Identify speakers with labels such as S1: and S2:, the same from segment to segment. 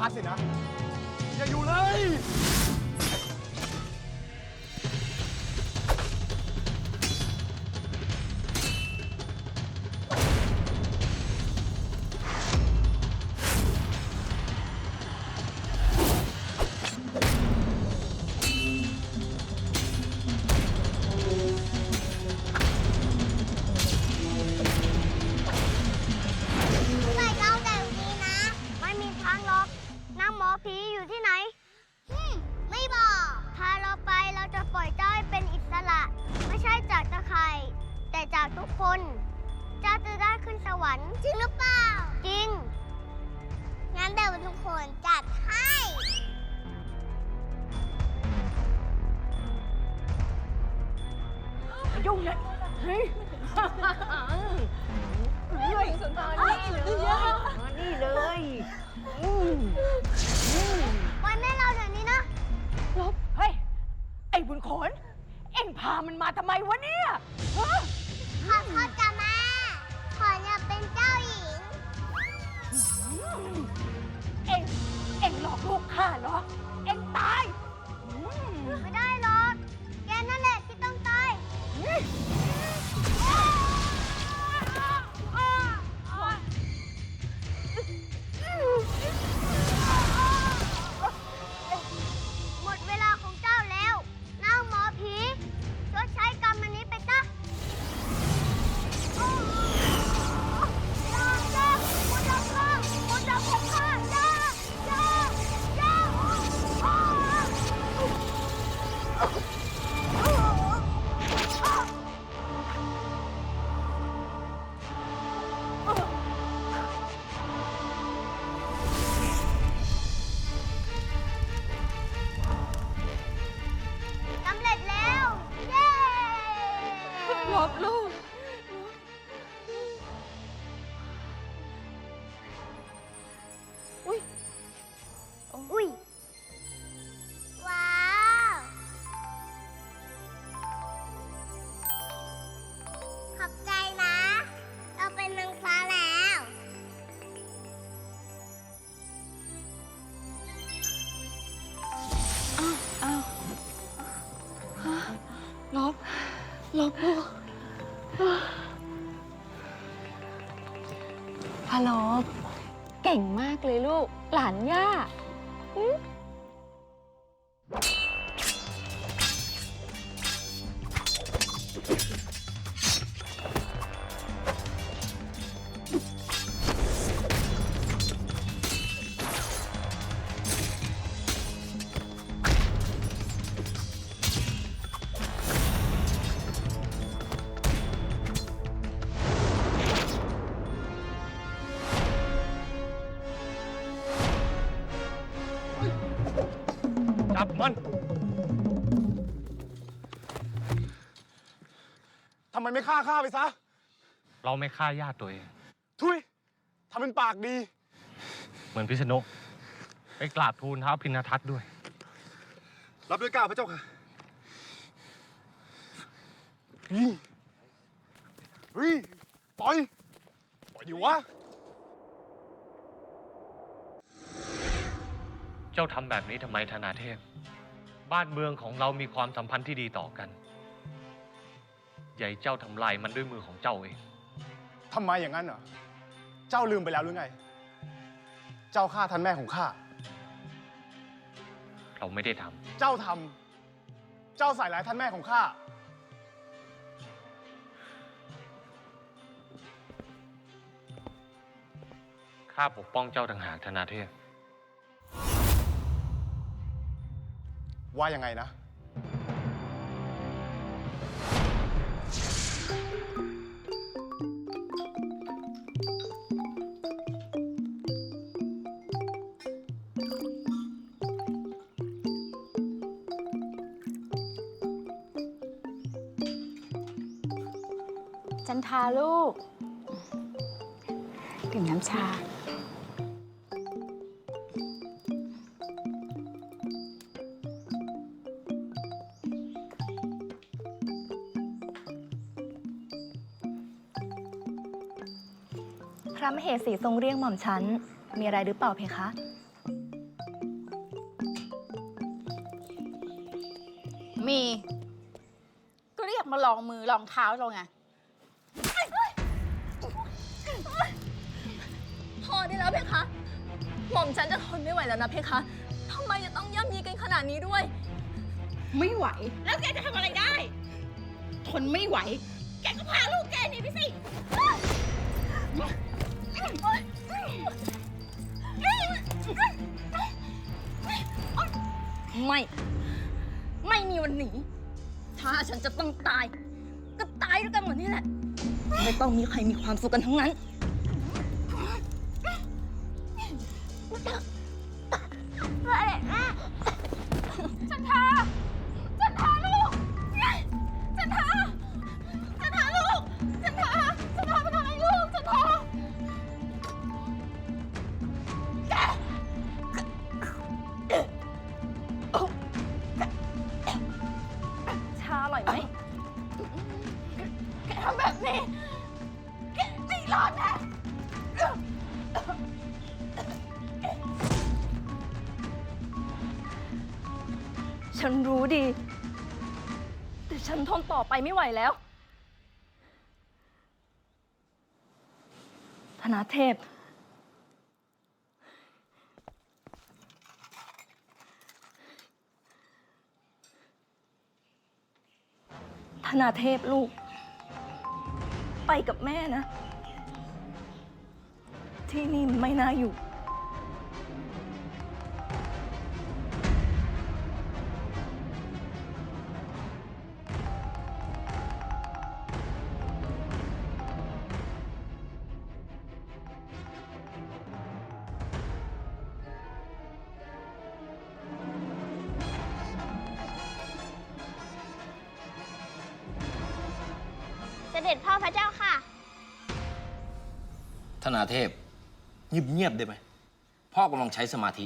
S1: พัดสินะ
S2: เอ็ง เอ็
S1: ง
S2: หลอกลูกข้าเหรอ เอ็งตาย
S1: ล
S2: บล
S1: บลู
S2: กพะลบเก่งมากเลยลูก หลานย่า
S3: จับมันทำไมไม่ฆ่าข้าไปซะ
S4: เราไม่ฆ่าญาติตัวเอง
S3: ทุยทำเป็นปากดี
S4: เหมือนพิษณุไปกราบทูลเท้าพินทัศน์ด้วย
S3: รับด้วยกล้าวพระเจ้าค่ะนี่เฮ้ยปล่อย ปล่อยดิวะ
S4: จ้าทำแบบนี้ทำไมธนาเทพ บ้านเมืองของเรามีความสัมพันธ์ที่ดีต่อกัน ใหญ่เจ้าทำลายมันด้วยมือของเจ้าเอง
S3: ทำไมอย่างนั้นเหรอ เจ้าลืมไปแล้วหรือไง เจ้าฆ่าท่านแม่ของข้า
S4: เราไม่ได้ทำ
S3: เจ้าทำ เจ้าใส่ร้ายท่านแม่ของข้า
S4: ข้าปกป้องเจ้าต่างหากธนาเทพ
S3: ว่ายังไงนะ
S5: จันทาลูกดื่มน้ำชา
S6: เหตุสีทรงเรียกหม่อมชัน มีอะไรหรือเปล่าเพคะ
S5: มี ก็เรียกมาลองมือลองเท้าเราไง
S6: พอได้แล้วเพคะ หม่อมชันจะทนไม่ไหวแล้วนะเพคะทำไมจะต้องย่ำยีกันขนาดนี้ด้วย
S5: ไม่ไหว แล้วแกจะทำอะไรได้ ทนไม่ไหว แกก็พาลูกแกหนีไปสิ
S6: ไม่ ไม่มีวันหนี ถ้าฉันจะต้องตาย ก็ตายด้วยกันหมดนี่แหละ ไม่ต้องมีใครมีความสุขกันทั้งนั้น
S5: จันทา ดี แต่
S6: ฉันทนต่อไปไม่ไหวแล้ว ธนาเทพ ธนาเทพลูก ไปกับแม่นะ ที่นี่ไม่น่าอยู่
S1: เท
S7: พเงียบเงียบๆได้ไหมพ่อกำลังใช้สมาธิ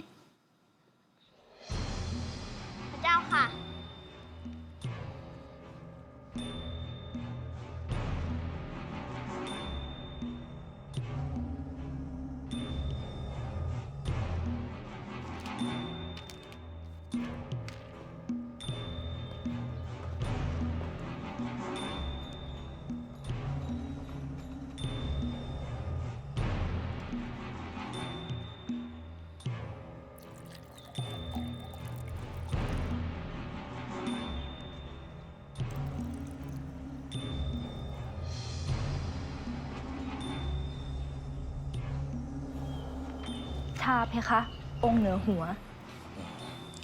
S7: า
S6: เพคะ องค์เหนือหัว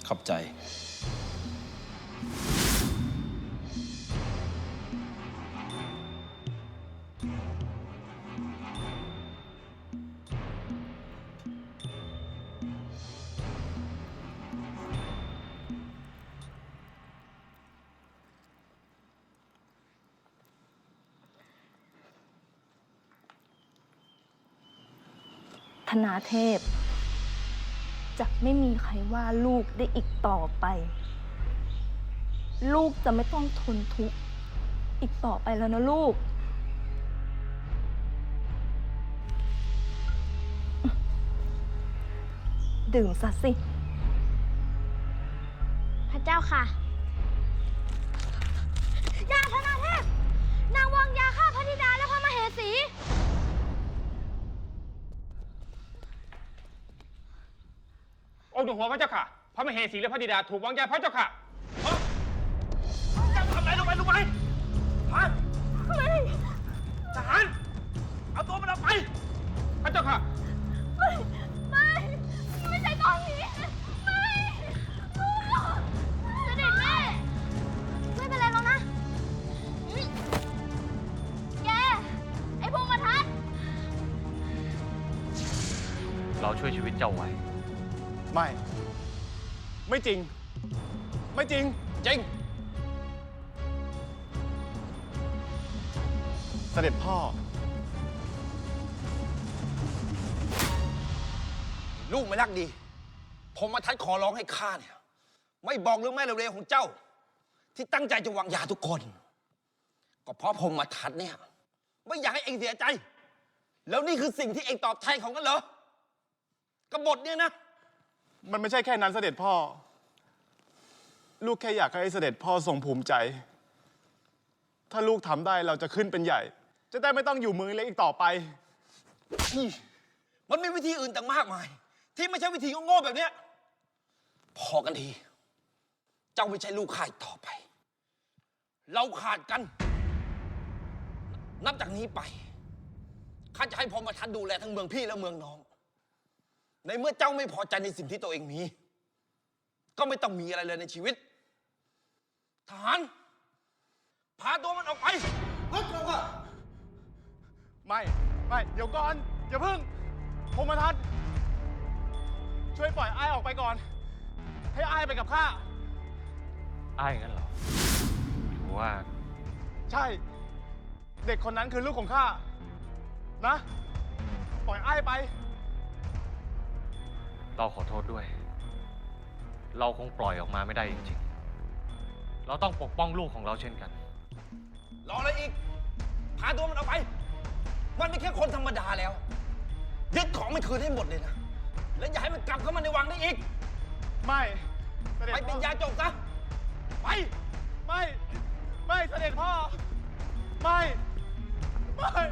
S7: ขอบใจ
S6: ธนาเทพจะ ไม่มีใครว่าลูกได้อีกต่อไป ลูกจะไม่ต้องทนทุกข์อีกต่อไปแล้วนะลูก ดื่มซะสิ
S1: พระเจ้าค่ะ ยาธนาเทพนางวางยาฆ่าพระธิดาและพระมเหสี
S8: องค์หลวงหัวพระเจ้าค่ะ พระมเหสีและพระธิดาถูกวางยาพระเจ้าค่ะเอ้อเจ้าทำอะไรลงไปลงไปฮะทหารเอาตัวมันออกไป พระเจ้าค่ะ
S1: ไม่ใช่ตอนนี้ ไม่เสด็จแม่ ไม่เป็นไรแล้วนะ แก ไอ้พวกมาทัด
S4: เราช่วยชีวิตเจ้าไว้
S3: ไม่ ไม่จริง ไม่จริง
S7: จริง
S3: เสด็จพ่อ
S7: ลูกไม่รักดี ผมมาทัดขอร้องให้ข้าเนี่ย ไม่บอกเรื่องแม่เร็วๆของเจ้า ที่ตั้งใจจะวางยาทุกคน ก็เพราะผมมาทัดเนี่ย ไม่อยากให้เองเสียใจ แล้วนี่คือสิ่งที่เองตอบแทนของกันเหรอกบฏเนี่ยนะ
S3: มันไม่ใช่แค่นั้นเสด็จพ่อ ลูกแค่อยากให้เสด็จพ่อทรงภูมิใจ ถ้าลูกทำได้เราจะขึ้นเป็นใหญ่ จะได้ไม่ต้องอยู่มือเล็กอีกต่อไป
S7: มันมีวิธีอื่นต่างมากมาย ที่ไม่ใช่วิธีโง่ๆแบบเนี้ยพอกันที เจ้าไม่ใช่ลูกข้าอีกต่อไป เราขาดกัน นับจากนี้ไปข้าจะให้พรหมทัตดูแลทั้งเมืองพี่และเมืองน้อง ในเมื่อเจ้าไม่พอใจในสิ่งที่ตัวเองมี ก็ไม่ต้องมีอะไรเลยในชีวิต ทหาร พาตัวมันออกไปเฮ้ยเราอะ
S3: ไม่ไม่เดี๋ยวก่อนอย่าพึ่งพรหมทัตช่วยปล่อยอ้ายออกไปก่อน ให้อ้ายไปกับข้า
S4: อ้ายงั้นเหรอหรือว่า
S3: ใช่ เด็กคนนั้นคือลูกของข้านะ ปล่อยอ้ายไป
S4: เราขอโทษด้วย เราคงปล่อยออกมาไม่ได้จริงๆ เราต้องปกป้องลูกของเราเช่นกัน
S7: รออะไรอีก พาตัวมันออกไป มันไม่แค่คนธรรมดาแล้ว ยึดของมันคืนให้หมดเลยนะ และอย่าให้มันกลับเข้ามาในวังได้อีก
S3: ไม่เสด็จ
S7: ไปเป็น
S3: พ่อยา
S7: จกซะ ไป
S3: ไม่ ไม่เสด็จพ่อ ไม่ ไม่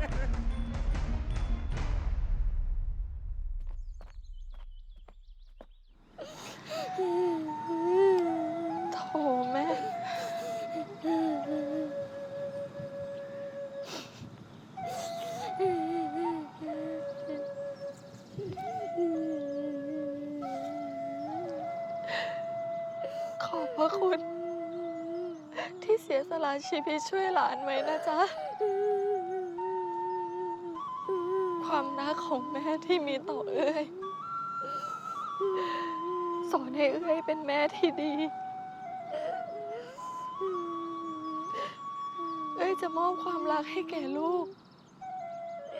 S5: สละชีวิตช่วยหลานไว้นะจ๊ะ ความรักของแม่ที่มีต่อเอ้ยสอนให้เอ้ยเป็นแม่ที่ดี เอ้ยจะมอบความรักให้แก่ลูก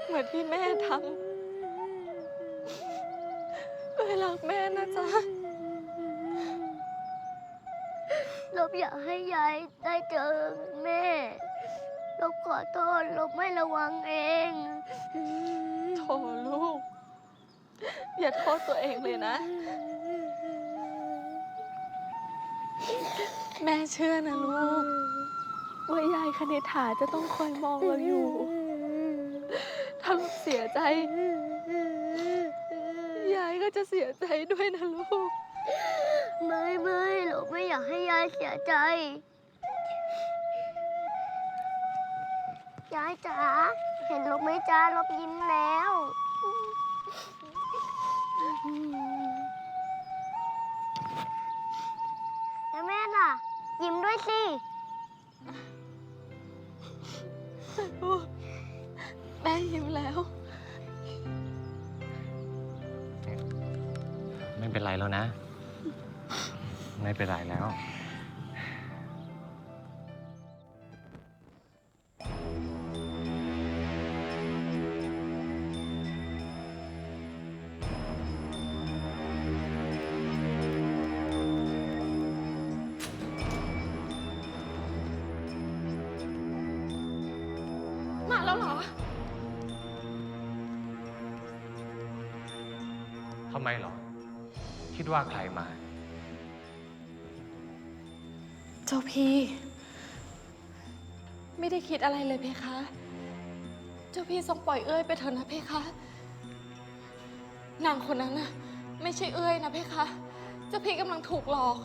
S5: เหมือนที่แม่ทำเอ้ยรักแม่นะจ๊ะ
S1: อยากให้ยายได้เจอแม่ลบขอโทษลบไม่ระวังเอง
S5: โถลูก อย่าโทษตัวเองเลยนะ แม่เชื่อนะลูก ว่ายายคณิฐาจะต้องคอยมองเราอยู่ ถ้าลูกเสียใจ ยายก็จะเสียใจด้วยนะลูก
S1: ไม่ไม่ลบไม่อยากให้ยายเสียใจ ยายจ๋า เห็นลบไหมจ้าลบยิ้มแล้ว แล้วแม่ล่ะ ยิ้มด้วยสิ
S5: ลูกแม่ยิ้มแล้ว
S4: ไม่เป็นไรแล้วนะ ไม่เป็นไรแล้ว
S5: มาแล้วเหรอ
S4: ทำไมเหรอ คิดว่าใครมา
S5: เจ้าพี่ ไม่ได้คิดอะไรเลยเพคะ เจ้าพี่ทรงปล่อยเอ้ยไปเถอะนะเพคะ นางคนนั้นน่ะ ไม่ใช่เอ้ยนะเพคะ เจ้าพี่กำลังถูกหลอก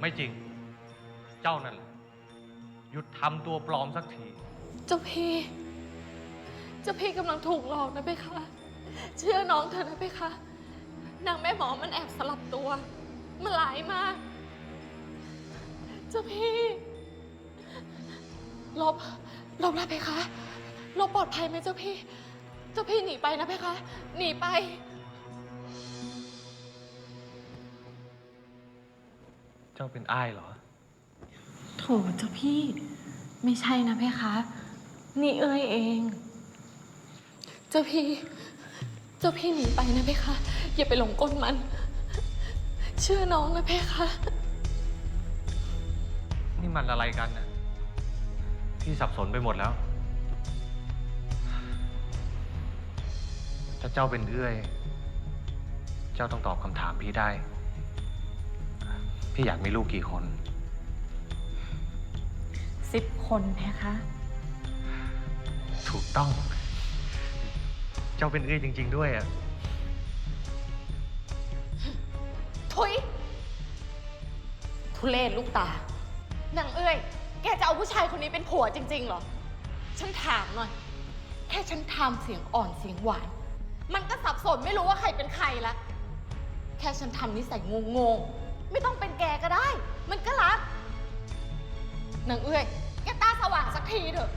S4: ไม่จริง เจ้านั่นแหละหยุดทำตัวปลอมสักที
S5: เจ้าพี่ เจ้าพี่กำลังถูกหลอกนะเพคะ เชื่อน้องเถอะนะเพคะ นางแม่หมอมันแอบสลับตัว มันหลายมาก เจ้าพี่ลบลบนะเพคะลบปลอดภัยไหมเจ้าพี่ เจ้าพี่หนีไปนะเพคะ หนีไป
S4: เจ้าเป็นอ้ายเหรอ
S5: โถเจ้าพี่ ไม่ใช่นะเพคะ นี่เอ้ยเอง เจ้าพี่ เจ้าพี่หนีไปนะเพคะ อย่าไปหลงกลมัน เชื่อน้องนะเพคะ
S4: นี่ มันอะไรกันน่ะพี่สับสนไปหมดแล้ว ถ้าเจ้าเป็นเอื้อย เจ้าต้องตอบคำถามพี่ได้ พี่อยากมีลูกกี่คน
S9: สิบคนเพคะ
S4: ถูกต้อง เจ้าเป็นเอื้อยจริง ๆ ด้วยอะ
S9: ทุยทุเลศลูกตา นางเอ้ย แกจะเอาผู้ชายคนนี้เป็นผัวจริงๆเหรอ ฉันถามหน่อย แค่ฉันทำเสียงอ่อนเสียงหวาน มันก็สับสนไม่รู้ว่าใครเป็นใครละ แค่ฉันทำนิสัยงงๆ ไม่ต้องเป็นแกก็ได้ มันก็รักนางเอ้ย แกตาสว่างสักทีเถอะ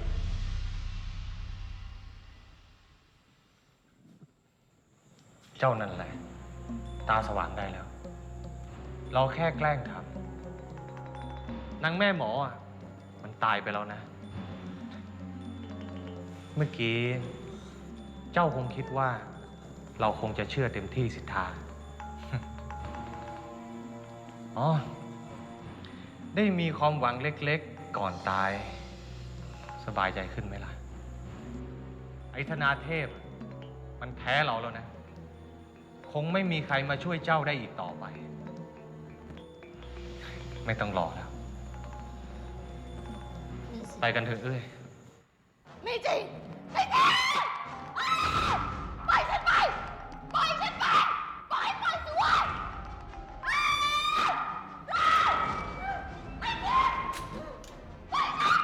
S4: เจ้านั่นแหละ ตาสว่างได้แล้ว เราแค่แกล้งทำ นางแม่หมออะ มันตายไปแล้วนะ เมื่อกี้ เจ้าคงคิดว่า เราคงจะเชื่อเต็มที่สิทธา อ๋อ ได้มีความหวังเล็กๆ ก่อนตาย สบายใจขึ้นไหมล่ะ ไอ้ธนาเทพ มันแพ้เราแล้วนะ คงไม่มีใครมาช่วยเจ้าได้อีกต่อไป ไม่ต้องรอแล้ว ไปกันเถอะเอ้ย
S9: ไม่จริงไม่จริงอ้าวปล่อยฉันไป ปล่อยฉันไป ปล่อยปล่อยสิวะอ้าวอ้าวไม่จริงปล่อยฉัน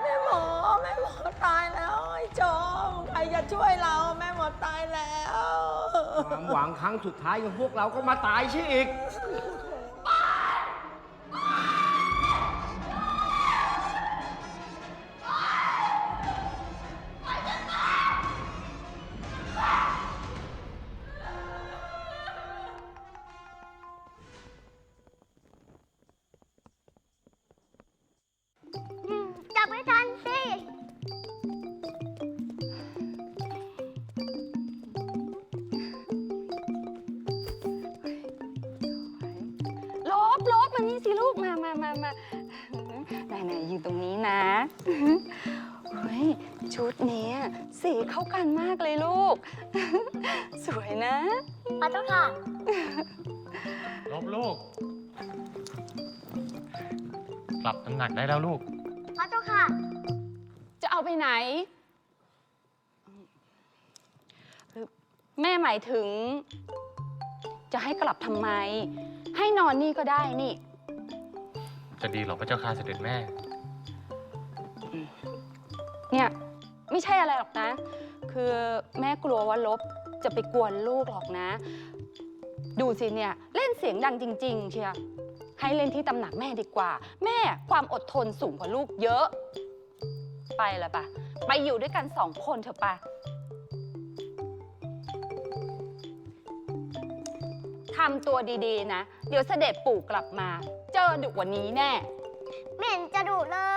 S2: แม่หมอแม่หมอตายแล้วไอ้จอมใครจะช่วยเราแม่หมอตายแล้ว
S8: ความหวังครั้งสุดท้ายของพวกเราก็มาตายใช่อีก
S10: เฮ้ยชุดเนี้ยสีเข้ากันมากเลยลูก สวยนะ
S1: ขอโทษค่ะ
S4: ลบลูก กลับน้ำหนักได้แล้วลูก
S1: ขอโทษค่ะ
S10: จะเอาไปไหน แม่หมายถึง จะให้กลับทำไม ให้นอนนี่ก็ได้นี่
S4: จะดีเหรอพระเจ้าค่ะเสด็จแม่
S10: เนี่ยไม่ใช่อะไรหรอกนะ คือแม่กลัวว่าลบจะไปกวนลูกหรอกนะ ดูสิเนี่ยเล่นเสียงดังจริง ๆ เชียให้เล่นที่ตำหนักแม่ดีกว่า แม่ความอดทนสูงกว่าลูกเยอะ ไปละปะไปอยู่ด้วยกันสองคนเถอะปะทำตัวดีๆนะ เดี๋ยวเสด็จปู่กลับมา เจอดุกว่านี้แน่
S1: ไม่เห็นจะดุเลย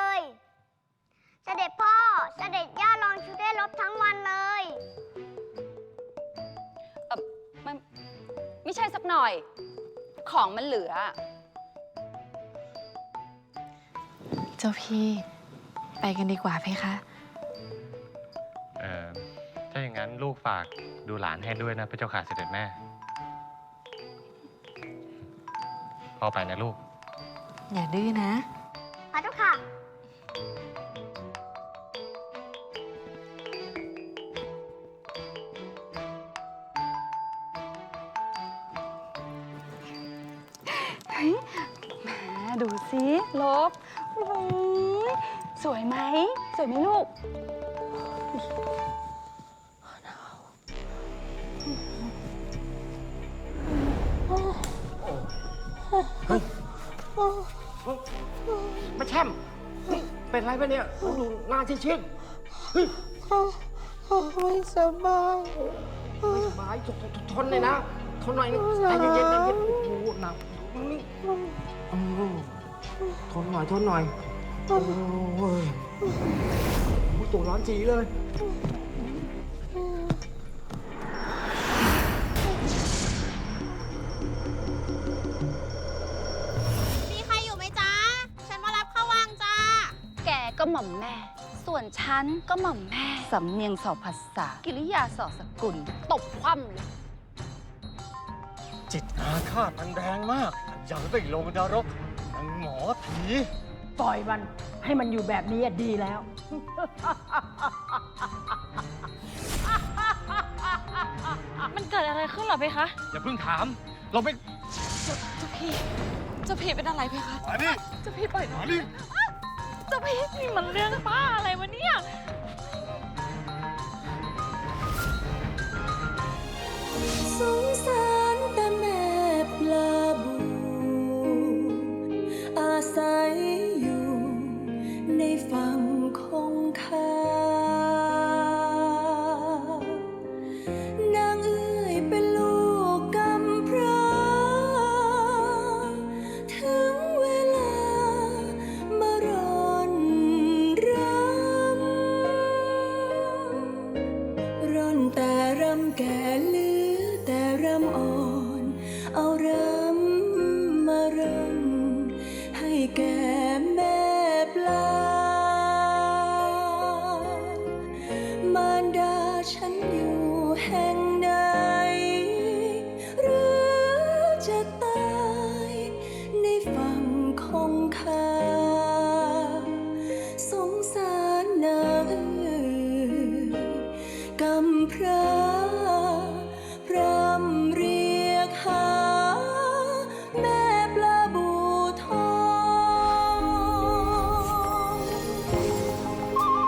S1: เสด็จย่าลองชุดได้ลบทั้งวันเลย
S10: เออมันไม่ใช่สักหน่อย ของมันเหลือ
S9: เจ้าพี่ ไปกันดีกว่าเพคะ
S4: เออถ้าอย่างนั้นลูกฝากดูหลานให้ด้วยนะพระเจ้าค่ะเสด็จแม่พ่อไปนะลูก
S9: อย่าดื้อนะ
S10: ลบโอ้ยสวยไหม สวยไหมลูก
S8: มาแช่มนี่เป็นไรปะเนี่ยดูหน้าชิดๆเฮ้ย
S2: ไม่สบาย
S8: ไม่สบายทนทนทนเลยนะทนหน่อยนึงใจเย็นๆใจเย็นโอ้โหหนักนี่อืม ทนหน่อยทนหน่อย โอ้ยโอ้โหตัวร้อนจีเลย
S1: มีใครอยู่ไหมจ๊ะ ฉันมารับเข้าวังจ้า
S10: แกก็หม่อมแม่ ส่วนฉันก็หม่อมแม่ สำเนียงสอภาษา กิริยาสอสกุล ตบคว่ำเลย
S11: จิตอาฆาตมันแรงมาก ยังได้ลงนรก นางหมอผี
S12: ปล่อยมันให้มันอยู่แบบนี้อะดีแล้ว
S5: มันเกิดอะไรขึ้นเหรอเพคะ
S11: อย่าเพิ่งถาม เราไป
S5: เจ้าเจ้าพี่เจ้าพี่เป็นอะไรเพคะ
S13: มานี่
S5: เจ้าพี่ปล่อยหนู
S13: มานี่
S5: เจ้าพี่นี่มันเรื่องบ้าอะไรวะเนี่ย
S12: สงสาร แ